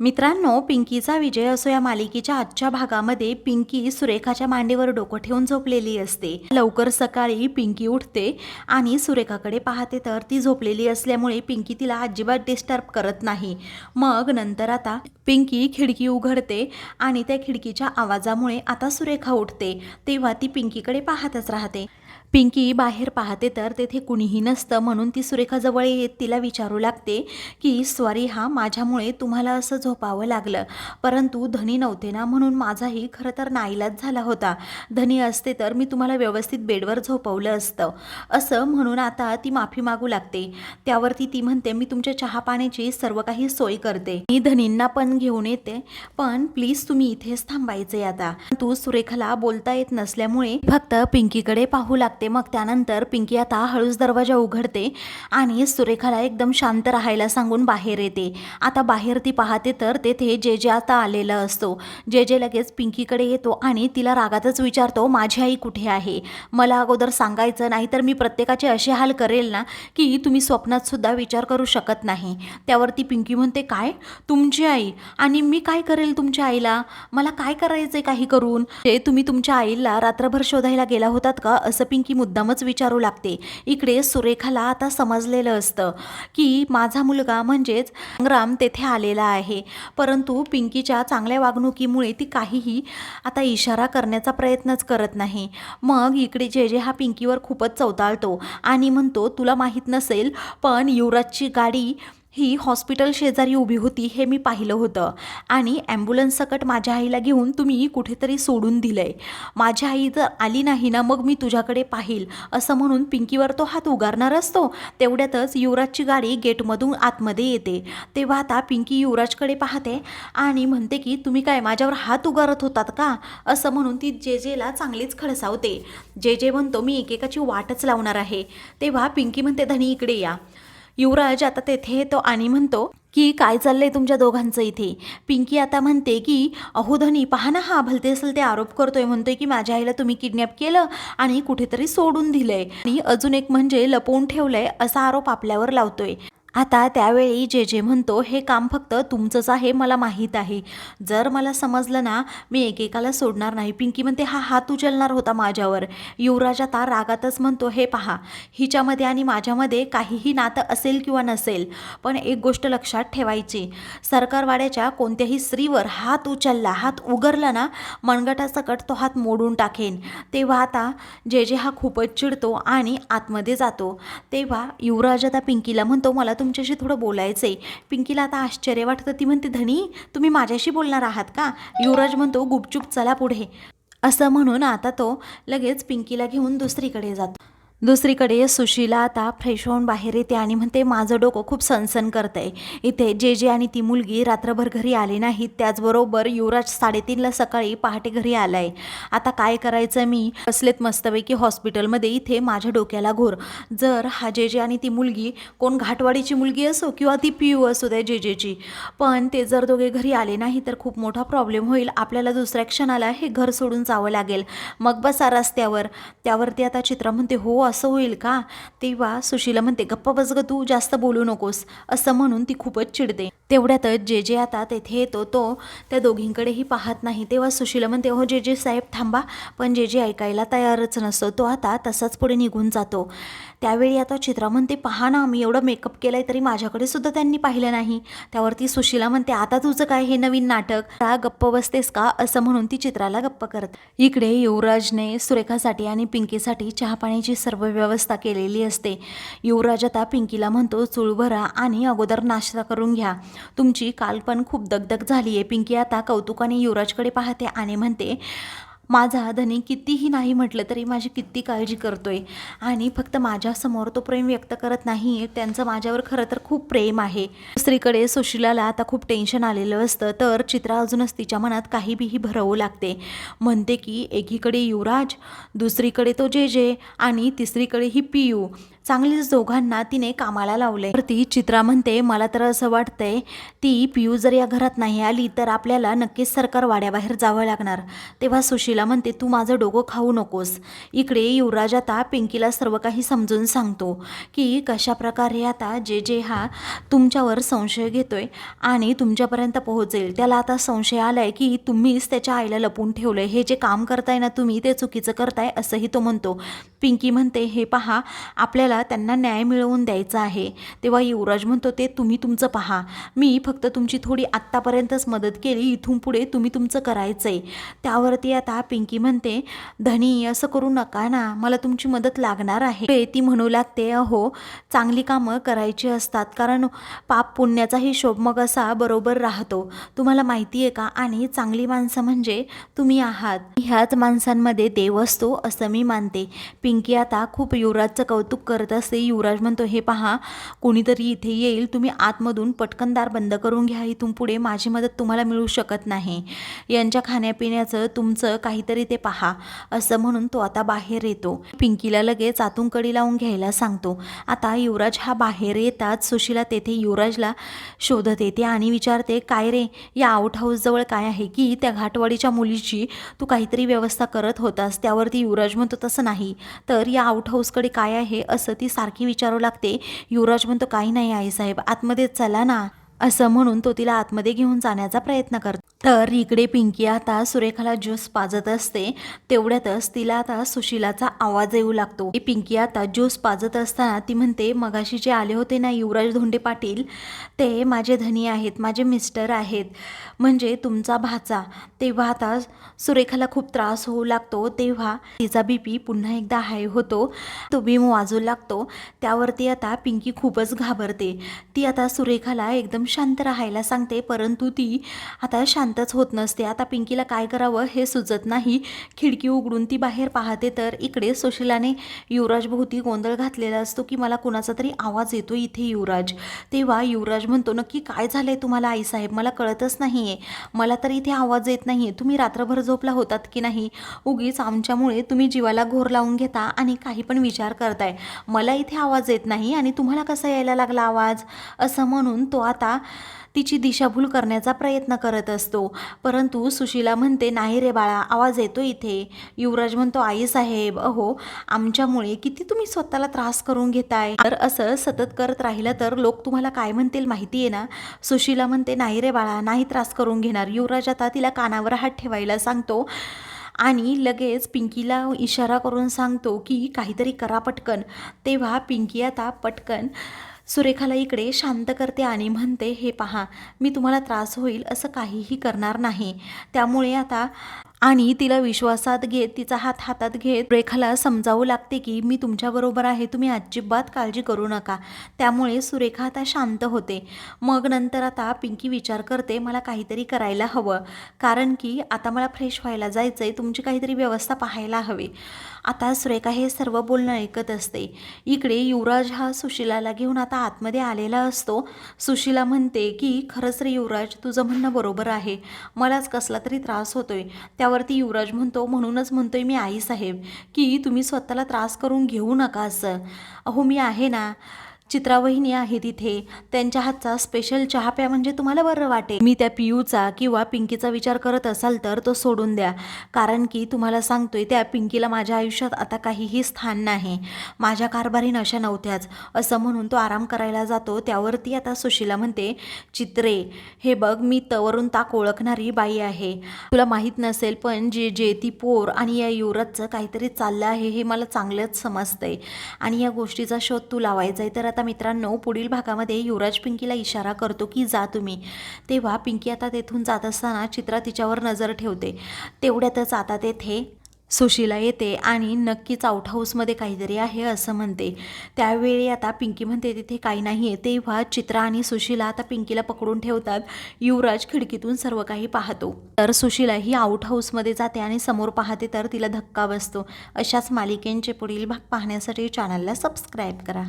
मित्रांनो पिंकीचा विजय असो या मालिकेच्या आजच्या भागामध्ये पिंकी सुरेखाच्या मांडीवर डोकं ठेवून झोपलेली असते. लवकर सकाळी पिंकी उठते आणि सुरेखाकडे पाहते तर ती झोपलेली असल्यामुळे पिंकी तिला अजिबात डिस्टर्ब करत नाही. मग नंतर आता पिंकी खिडकी उघडते आणि त्या खिडकीच्या आवाजामुळे आता सुरेखा उठते. तेव्हा ती पिंकीकडे पाहतच राहते. पिंकी बाहेर पाहते तर तेथे कुणीही नसतं म्हणून ती सुरेखाजवळ येत तिला विचारू लागते की स्वारी हा माझ्यामुळे तुम्हाला असं झोपावं लागलं. परंतु धनी नव्हते ना म्हणून माझाही खरं तर नाईलाज झाला होता. धनी असते तर मी तुम्हाला व्यवस्थित बेडवर झोपवलं असतं. असं म्हणून आता ती माफी मागू लागते. त्यावरती ती म्हणते मी तुमच्या चहा पाण्याची सर्व काही सोय करते. मी धनींना पण घेऊन येते. पण प्लीज तुम्ही इथेच थांबायचे आता. तू सुरेखाला बोलता येत नसल्यामुळे फक्त पिंकीकडे पाहू लागते. मग त्यानंतर पिंकी आता हळूच दरवाजा उघडते आणि सुरेखाला एकदम शांत राहायला सांगून बाहेर येते. आता बाहेर ती पाहते तर तेथे जे जे आता आलेला असतो. जे जे लगेच पिंकीकडे येतो आणि तिला रागातच विचारतो माझी आई कुठे आहे? मला अगोदर सांगायचं नाही तर मी प्रत्येकाचे असे हाल करेल ना की तुम्ही स्वप्नात सुद्धा विचार करू शकत नाही. त्यावरती पिंकी म्हणते काय? तुमची आई? आणि मी काय करेल तुमच्या आईला? मला काय करायचंय काही करून? ते तुम्ही तुमच्या आईला रात्रभर शोधायला गेला होतात का? असं पिंकी मुद्दामच विचारू लागते. इकडे सुरेखाला आता समजलेलं असतं की माझा मुलगा म्हणजेच संग्राम तेथे आलेला आहे. परंतु पिंकीच्या चांगल्या वागणुकीमुळे ती काहीही आता इशारा करण्याचा प्रयत्नच करत नाही. मग इकडे जे जे हा पिंकीवर खूपच चवताळतो आणि म्हणतो तुला माहीत नसेल पण युवराजची गाडी ही हॉस्पिटल शेजारी उभी होती हे मी पाहिलं होतं. आणि ॲम्ब्युलन्ससकट माझ्या आईला घेऊन तुम्ही कुठेतरी सोडून दिलं आहे माझी आई जर आली नाही ना मग मी तुझ्याकडे पाहील. असं म्हणून पिंकीवर तो हात उगारणार असतो. तेवढ्यातच युवराजची गाडी गेटमधून आतमध्ये येते. तेव्हा आता पिंकी युवराजकडे पाहते आणि म्हणते की तुम्ही काय माझ्यावर हात उगारत होतात का? असं म्हणून ती जे जेला चांगलीच खडसावते. जे जे म्हणतो मी एकेकाची वाटच लावणार आहे. तेव्हा पिंकी म्हणते धनी इकडे या. युवराज आता तेथे येतो आणि म्हणतो की काय चाललंय तुमच्या दोघांचं इथे? पिंकी आता म्हणते की अहो धनी पहा ना हा भलते असेल ते आरोप करतोय म्हणतोय की माझ्या आईला तुम्ही किडनॅप केलं आणि कुठेतरी सोडून दिलंय. आणि अजून एक म्हणजे लपवून ठेवलंय असा आरोप आपल्यावर लावतोय. आता त्यावेळी जे जे म्हणतो हे काम फक्त तुमचंच आहे मला माहीत आहे. जर मला समजलं ना मी एकेकाला सोडणार नाही. पिंकी म्हणते हा हात उचलणार होता माझ्यावर. युवराज आता रागातच म्हणतो हे पहा हिच्यामध्ये आणि माझ्यामध्ये काहीही नातं असेल किंवा नसेल पण एक गोष्ट लक्षात ठेवायची. सरकारवाड्याच्या कोणत्याही स्त्रीवर हात उचलला हात उगरला ना मनगटासकट तो हात मोडून टाकेन. तेव्हा आता जे जे हा खूपच चिडतो आणि आतमध्ये जातो. तेव्हा युवराज आता पिंकीला म्हणतो मला तुमच्याशी थोडं बोलायचं आहे पिंकीला आता आश्चर्य वाटतं. ती म्हणते धनी तुम्ही माझ्याशी बोलणार आहात का? युवराज म्हणतो गुपचूप चला पुढे. असं म्हणून आता तो लगेच पिंकीला घेऊन दुसरीकडे जातो. दुसरीकडे सुशीला आता फ्रेश होऊन बाहेर येते आणि म्हणते माझं डोकं खूप सनसन करतंय. इथे जे जे आणि ती मुलगी रात्रभर घरी आली नाहीत त्याचबरोबर युवराज साडेतीनला सकाळी पहाटे घरी आलाय. आता काय करायचं मी? असलेत मस्तपैकी हॉस्पिटलमध्ये इथे माझ्या डोक्याला घोर. जर हा जे जे आणि ती मुलगी कोण घाटवाडीची मुलगी असो किंवा ती पियू असू द्या जे जेची. पण ते जर दोघे घरी आले नाही तर खूप मोठा प्रॉब्लेम होईल. आपल्याला दुसऱ्या क्षणाला हे घर सोडून जावं लागेल. मग बसा रस्त्यावर. त्यावरती आता चित्रा म्हणते हो असं होईल का? तेव्हा सुशीला म्हणते गप्प बस ग तू जास्त बोलू नकोस. असं म्हणून ती खूपच चिडते. तेवढ्यातच जे जे आता तेथे येतो तो त्या दोघींकडेही पाहत नाही. तेव्हा सुशीला म्हणते हो जे जे साहेब थांबा. पण जे जे ऐकायला तयारच नसतो. तो आता तसाच पुढे निघून जातो. त्यावेळी आता चित्रा म्हणते पहा ना मी एवढं मेकअप केलाय तरी माझ्याकडे सुद्धा त्यांनी पाहिलं नाही. त्यावरती सुशीला म्हणते आता तुझं काय हे नवीन नाटक? का गप्प बसतेस का? असं म्हणून ती चित्राला गप्प करत. इकडे युवराजने सुरेखासाठी आणि पिंकीसाठी चहा पाण्याची सर्व व्यवस्था केलेली असते. युवराज आता पिंकीला म्हणतो चूळ भरा आणि अगोदर नाश्ता करून घ्या. तुमची काल पण खूप दगदग झाली आहे पिंकी आता कौतुकाने युवराजकडे पाहते आणि म्हणते माझा धनी कितीही नाही म्हटलं तरी माझी किती काळजी करतोय. आणि फक्त माझ्यासमोर तो प्रेम व्यक्त करत नाही त्यांचं माझ्यावर खरं तर खूप प्रेम आहे. दुसरीकडे सुशिलाला आता खूप टेन्शन आलेलं असतं तर चित्रा अजूनच तिच्या मनात काही बीही भरवू लागते. म्हणते की एकीकडे युवराज दुसरीकडे तो जे जे आणि तिसरीकडे ही पियू. चांगलीच दोघांना तिने कामाला लावले. तर ती चित्रा म्हणते मला तर असं वाटतंय ती पियू जर या घरात नाही आली तर आपल्याला नक्कीच सरकार वाड्याबाहेर जावं लागणार. तेव्हा सुशीला म्हणते तू माझं डोकं खाऊ नकोस. इकडे युवराज आता पिंकीला सर्व काही समजून सांगतो की कशा प्रकारे आता जे जे हा तुमच्यावर संशय घेतोय आणि तुमच्यापर्यंत पोहोचेल. त्याला आता संशय आलाय की तुम्हीच त्याच्या आईला लपून ठेवलंय. हे जे काम करताय ना तुम्ही ते चुकीचं करताय असंही तो म्हणतो. पिंकी म्हणते हे पहा आपल्याला त्यांना न्याय मिळवून द्यायचा आहे. तेव्हा युवराज म्हणतो ते तुम्ही तुमचं पहा. मी फक्त तुमची थोडी आत्तापर्यंतच मदत केली. इथून पुढे तुम्ही तुमचं करायचं आहे त्यावरती आता पिंकी म्हणते धनी असं करू नका ना. मला तुमची मदत लागणार आहे. ती म्हणू लागते अहो चांगली कामं करायची असतात. कारण पाप पुण्याचा हिशोब मग असा बरोबर राहतो. तुम्हाला माहिती आहे का? आणि चांगली माणसं म्हणजे तुम्ही आहात. ह्याच माणसांमध्ये देव असतो असं मी मानते. पिंकी आता खूप युवराजचं कौतुक करत असते. युवराज म्हणतो हे पहा कोणीतरी इथे येईल. तुम्ही आतमधून पटकन दार बंद करून घ्या. इथून पुढे माझी मदत तुम्हाला मिळू शकत नाही. यांच्या खाण्यापिण्याचं तुमचं काहीतरी ते पहा. असं म्हणून तो आता बाहेर येतो. पिंकीला लगेच आतून कडी लावून घ्यायला सांगतो. आता युवराज हा बाहेर येतात सुशीला तेथे युवराजला शोधत येते आणि विचारते काय रे या आउट हाऊसजवळ काय आहे की? त्या घाटवाडीच्या मुलीची तू काहीतरी व्यवस्था करत होतास. त्यावरती युवराज म्हणतो तसं नाही. तर या आउट हाऊसकडे काय आहे? असं ती सारखी विचारू लागते. युवराज म्हणतो काही नाही आईसाहेब आतमध्ये चला ना. असं म्हणून तो तिला आतमध्ये घेऊन जाण्याचा प्रयत्न करतो. तर इकडे पिंकी आता सुरेखाला ज्यूस पाजत असते. तेवढ्यातच तिला आता सुशिलाचा आवाज येऊ लागतो. पिंकी आता ज्यूस पाजत असताना ती म्हणते मगाशी जे आले होते ना युवराज धोंडे पाटील ते माझे धनी आहेत माझे मिस्टर आहेत. म्हणजे तुमचा भाचा. तेव्हा आता सुरेखाला खूप त्रास होऊ लागतो. तेव्हा तिचा बीपी पुन्हा एकदा हाय होतो. तो बीम वाजू लागतो. त्यावरती आता पिंकी खूपच घाबरते. ती आता सुरेखाला एकदम शांत राहायला सांगते परंतु ती आता शांतच होत नसते. आता पिंकीला काय करावं हे सुचत नाही. खिडकी उघडून ती बाहेर पाहते तर इकडे सुशिलाने युवराजभोवती गोंधळ घातलेला असतो की मला कुणाचा तरी आवाज येतो इथे युवराज. तेव्हा युवराज म्हणतो नक्की काय झालंय तुम्हाला आईसाहेब? मला कळतच नाही आहे मला तर इथे आवाज येत नाही आहे तुम्ही रात्रभर झोपला होतात की नाही? उगीच आमच्यामुळे तुम्ही जीवाला घोर लावून घेता आणि काही पण विचार करताय. मला इथे आवाज येत नाही आणि तुम्हाला कसा यायला लागला आवाज? असं म्हणून तो आता तिची दिशाभूल करण्याचा प्रयत्न करत असतो. परंतु सुशीला म्हणते नाही रे बाळा आवाज येतो इथे. युवराज म्हणतो आई साहेब अहो आमच्यामुळे किती तुम्ही स्वतःला त्रास करून घेताय? तर असं सतत करत राहिलं तर लोक तुम्हाला काय म्हणतील माहिती आहे ना? सुशीला म्हणते नाही रे बाळा नाही त्रास करून घेणार. युवराज आता तिला कानावर हात ठेवायला सांगतो आणि लगेच पिंकीला इशारा करून सांगतो की काहीतरी करा पटकन. तेव्हा पिंकी आता पटकन सुरेखाला इकडे शांत करते आणि म्हणते हे पहा मी तुम्हाला त्रास होईल असं काहीही करणार नाही. त्यामुळे आता आणि तिला विश्वासात घेत तिचा हात हातात घेत रेखाला समजावू लागते की मी तुमच्याबरोबर आहे तुम्ही अजिबात काळजी करू नका. त्यामुळे सुरेखा आता शांत होते. मग नंतर आता पिंकी विचार करते मला काहीतरी करायला हवं. कारण की आता मला फ्रेश व्हायला जायचं आहे तुमची काहीतरी व्यवस्था पाहायला हवी. आता सुरेखा हे सर्व बोलणं ऐकत असते. इकडे युवराज हा सुशिलाला घेऊन आता आतमध्ये आलेला असतो. सुशिला म्हणते की खरंच रे युवराज तुझं म्हणणं बरोबर आहे. मलाच कसला तरी त्रास होतोय. त्यावरती युवराज म्हणतो म्हणूनच म्हणतोय मी आई साहेब की तुम्ही स्वतःला त्रास करून घेऊ नका असं. अहो मी आहे ना चित्रावहिनी आहे तिथे त्यांच्या हातचा स्पेशल चहा प्या म्हणजे तुम्हाला बरं वाटेल. मी त्या पियूचा किंवा पिंकीचा विचार करत असाल तर तो सोडून द्या. कारण की तुम्हाला सांगतोय त्या पिंकीला माझ्या आयुष्यात आता काहीही स्थान नाही. माझ्या कारभारी नशा नव्हत्याच. असं म्हणून तो आराम करायला जातो. त्यावरती आता सुशीला म्हणते चित्रे हे बघ मी तवरून ताक ओळखणारी बाई आहे. तुला माहीत नसेल पण जे जे ती पोर आणि या युवराजचं काहीतरी चाललं आहे हे मला चांगलंच समजतंय. आणि या गोष्टीचा शोध तू लावायचा आहे तर आता आता मित्रांनो पुढील भागामध्ये युवराज पिंकीला इशारा करतो की जा तुम्ही. तेव्हा पिंकी आता तेथून जात असताना चित्रा तिच्यावर नजर ठेवते. तेवढ्यातच आता तेथे सुशीला येते आणि नक्कीच आउट हाऊसमध्ये काहीतरी आहे असं म्हणते. त्यावेळी आता पिंकी म्हणते तिथे काही नाही आहे तेव्हा चित्रा आणि सुशीला आता पिंकीला पकडून ठेवतात. युवराज खिडकीतून सर्व काही पाहतो. तर सुशीला ही आउट हाऊसमध्ये जाते आणि समोर पाहते तर तिला धक्का बसतो. अशाच मालिकेंचे पुढील भाग पाहण्यासाठी चॅनलला सबस्क्राईब करा.